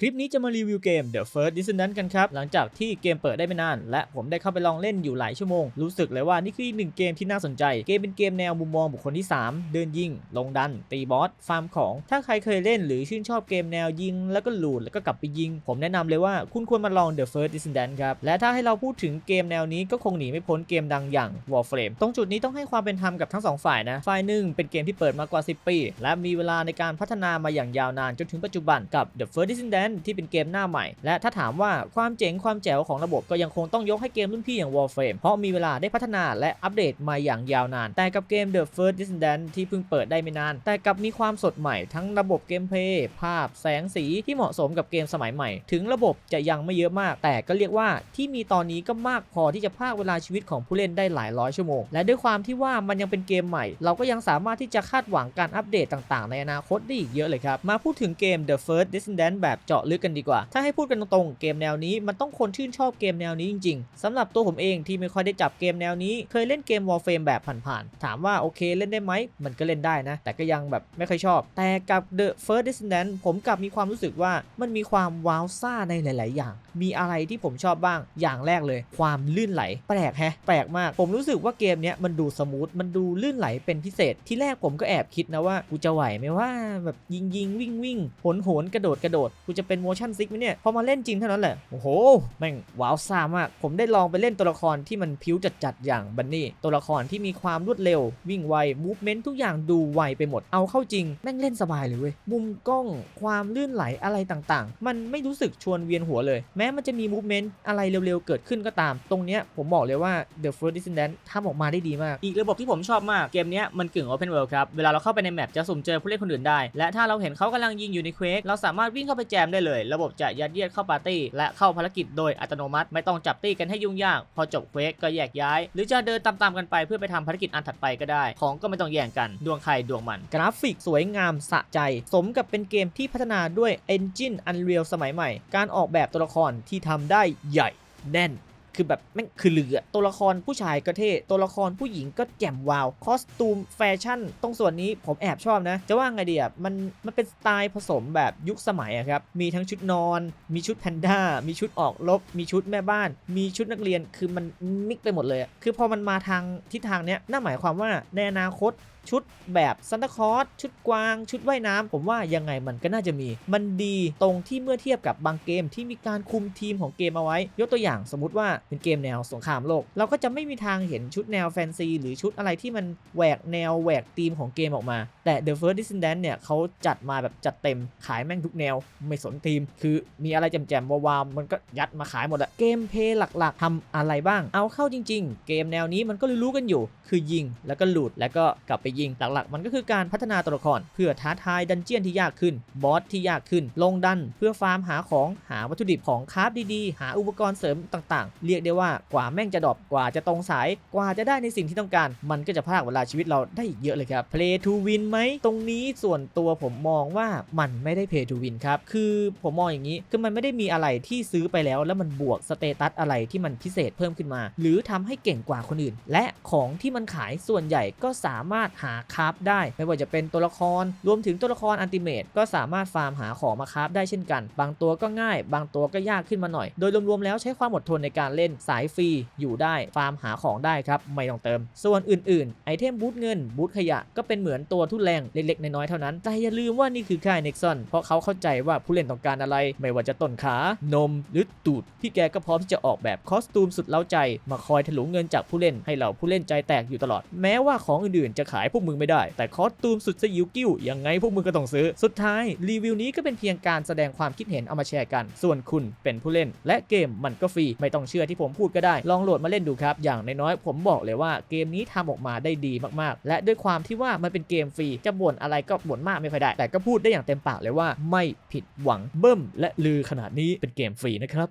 คลิปนี้จะมารีวิวเกม The First Descendant กันครับ หลังจากที่เกมเปิดได้ไม่นาน และผมได้เข้าไปลองเล่นอยู่หลายชั่วโมง รู้สึกเลยว่านี่คืออีกหนึ่งเกมที่น่าสนใจ เกมเป็นเกมแนวมุมมองบุคคลที่ 3 เดินยิง ลงดัน ตีบอส ฟาร์มของ ถ้าใครเคยเล่นหรือชื่นชอบเกมแนวยิง แล้วก็หลูดแล้วก็กลับไปยิง ผมแนะนำเลยว่าคุณควรมาลอง The First Descendant ครับ และถ้าให้เราพูดถึงเกมแนวนี้ก็คงหนีไม่พ้นเกมดังอย่าง Warframe ตรงจุดนี้ต้องให้ความเป็นธรรมกับทั้งสองฝ่ายนะฝ่ายหนึ่งเป็นเกมที่เปิดมากว่า 10 ปี และมีเวลาในการพัฒนามาอย่างยาวนานจนถึงปัจจุบันกับ The First Man ที่เป็นเกมหน้าใหม่ และถ้าถามว่าความเจ๋งความแจ๋วของระบบก็ยังคงต้องยกให้เกมรุ่นพี่อย่าง Warframe เพราะมีเวลาได้พัฒนาและอัปเดตมาอย่างยาวนาน แต่กับเกม The First Descendant ที่เพิ่งเปิดได้ไม่นาน แต่กับมีความสดใหม่ทั้งระบบเกมเพลย์ภาพแสงสีที่เหมาะสมกับเกมสมัยใหม่ ถึงระบบจะยังไม่เยอะมาก แต่ก็เรียกว่าที่มีตอนนี้ก็มากพอที่จะพากเวลาชีวิตของผู้เล่นได้หลายร้อยชั่วโมง และด้วยความที่ว่ามันยังเป็นเกมใหม่ เราก็ยังสามารถที่จะคาดหวังการอัปเดตต่าง ๆ ในอนาคตได้อีกเยอะเลยครับมาพูดถึงเกม The First Descendant แบบจาะลึกกันดีกว่า ถ้าให้พูดกันตรงๆ เกมแนวนี้มันต้องคนชื่นชอบเกมแนวนี้จริงๆสำหรับตัวผมเองที่ไม่ค่อยได้จับเกมแนวนี้ เคยเล่นเกม Warframe แบบผ่านๆ ถามว่าโอเคเล่นได้ไหม มันก็เล่นได้นะ แต่ก็ยังแบบไม่ค่อยชอบ แต่กับ The First Descendant ผมกลับมีความรู้สึกว่ามันมีความว้าวซ่าในหลาย ๆ อย่าง มีอะไรที่ผมชอบบ้าง อย่างแรกเลย ความลื่นไหล แปลกแฮะ แปลกมาก ผมรู้สึกว่าเกมเนี้ยมันดูสมูท มันดูลื่นไหลเป็นพิเศษ ที่แรกผมก็แอบคิดนะว่ากูจะไหวไหมว่าแบบยิงยิงวิ่งวิ่งโหนโหนกระโดดกระโดด กูจะเป็น motion sick ไหมเนี่ย พอมาเล่นจริงเท่านั้นแหละ โอ้โห แม่งว้าวซ่ามาก ผมได้ลองไปเล่นตัวละครที่มันพิ้วจัดๆอย่างบันนี่ ตัวละครที่มีความรวดเร็ว วิ่งไว มูฟเมนต์ทุกอย่างดูไวไปหมด เอาเข้าจริง แม่งเล่นสบายเลยเว้ย มุมกล้อง ความลื่นไหลอะไรต่างๆ มันไม่รู้สึกชวนเวียนหัวเลย แม้มันจะมีมูฟเมนต์อะไรเร็วๆ เกิดขึ้นก็ตาม ตรงเนี้ยผมบอกเลยว่า The First Descendant ทำออกมาได้ดีมาก อีกระบบที่ผมชอบมาก เกมเนี้ยมันกึ่ง Open World ครับ เวลาเราเข้าไปในแมปจะสุ่มเจอผู้เล่นคนอื่นได้ และถ้าเราเห็นเขากำลังยิงอยู่ในเควกเราสามารถวิ่งเข้าไปแจมได้เลย ระบบจะยัดเยียดเข้าปาร์ตี้ และเข้าภารกิจโดยอัตโนมัติ ไม่ต้องจับตี้กันให้ยุ่งยาก พอจบเควสก็แยกย้าย หรือจะเดินตามๆกันไปเพื่อไปทำภารกิจอันถัดไปก็ได้ ของก็ไม่ต้องแย่งกัน ดวงใครดวงมัน กราฟิกสวยงามสะใจ สมกับเป็นเกมที่พัฒนาด้วย Engine Unreal สมัยใหม่ การออกแบบตัวละครที่ทำได้ใหญ่ แน่น คือแบบแม่งคือเหลือตัวละครผู้ชายก็เท่ตัวละครผู้หญิงก็แจ่มวาวคอสตูมแฟชั่น ตรงส่วนนี้ผมแอบชอบนะ จะว่าไงดีอะมันมันเป็นสไตล์ผสมแบบยุคสมัยอะครับ มีทั้งชุดนอน มีชุดแพนด้า มีชุดออกรบมีชุดแม่บ้าน มีชุดนักเรียนคือมันมิกไปหมดเลยอะคือพอมันมาทางทิศทางเนี้ยนั่นหมายความว่าในอนาคต ชุดแบบซันตาคอสชุดกวาง ชุดว่ายน้ำผมว่ายังไงมันก็น่าจะมี มันดีตรงที่เมื่อเทียบกับบางเกมที่มีการคุมทีมของเกมเอาไว้ ยกตัวอย่างสมมติว่าเป็นเกมแนวสงครามโลก เราก็จะไม่มีทางเห็นชุดแนวแฟนซี หรือชุดอะไรที่มันแหวกแนวแหวกธีมของเกมออกมา แต่ The First Descendant เนี่ยเขาจัดมาแบบจัดเต็มขายแม่งทุกแนว ไม่สนธีม คือมีอะไรแจ่มๆวาวๆมันก็ยัดมาขายหมดอะเกมเพลย์หลักๆทำอะไรบ้าง เอาเข้าจริง ๆ เกมแนวนี้มันก็รู้ๆกันอยู่ คือยิงแล้วก็หลุดแล้วก็กลับไปยิง หลักๆ มันก็คือการพัฒนาตัวละคร เพื่อท้าทายดันเจียนที่ยากขึ้น บอสที่ยากขึ้น ลงดันเพื่อฟาร์มหาของหาวัตถุดิบของคราฟดีๆ หาอุปกรณ์เสริมต่างๆ เรียกได้ว่ากว่าแม่งจะดรอปกว่าจะตรงสายกว่าจะได้ในสิ่งที่ต้องการ มันก็จะพรากเวลาชีวิตเราได้อีกเยอะเลยครับ Play to win ไหมตรงนี้ส่วนตัวผมมองว่ามันไม่ได้ Play to win ครับคือผมมองอย่างนี้คือมันไม่ได้มีอะไรที่ซื้อไปแล้ว แล้วมันบวกสเตตัสอะไรที่มันพิเศษเพิ่มขึ้นมา หรือทำให้เก่งกว่าคนอื่น และของที่มันขายส่วนใหญ่ก็สามารถหาคราฟได้ ไม่ว่าจะเป็นตัวละคร รวมถึงตัวละครอันติเมตก็สามารถฟาร์มหาของมาคราฟได้เช่นกัน บางตัวก็ง่าย บางตัวก็ยากขึ้นมาหน่อย โดยรวมๆแล้วใช้ความอดทนในการเล่นสายฟรีอยู่ได้ฟาร์มหาของได้ครับไม่ต้องเติม ส่วนอื่นๆ ไอเทมบูทเงินบูทขยะก็เป็นเหมือนตัวทุนแรงเล็กๆน้อยๆเท่านั้นแต่อย่าลืมว่านี่คือค่ายเน็กซอนเพราะเขาเข้าใจว่าผู้เล่นต้องการอะไร ไม่ว่าจะต้นขา นมหรือตูดพี่แกก็พร้อมที่จะออกแบบคอสตูมสุดเล้าใจ มาคอยถลุงเงินจากผู้เล่นให้เหล่าผู้เล่นใจแตกอยู่ตลอด แม้ว่าของอื่นๆจะขายวกมึงไม่ได้ แต่คอสตูมสุดสยิวกิ้วยังไงพวกมึงก็ต้องซื้อ สุดท้ายรีวิวนี้ก็เป็นเพียงการแสดงความคิดเห็นเอามาแชร์กัน ส่วนคุณเป็นผู้เล่น และเกมมันก็ฟรีไม่ต้องเชื่อที่ผมพูดก็ได้ ลองโหลดมาเล่นดูครับ อย่างน้อยๆผมบอกเลยว่าเกมนี้ทำออกมาได้ดีมากๆ และด้วยความที่ว่ามันเป็นเกมฟรีจะบ่นอะไรก็บ่นมากไม่ค่อยได้ แต่ก็พูดได้อย่างเต็มปากเลยว่าไม่ผิดหวังเบิ้มและลือขนาดนี้เป็นเกมฟรีนะครับ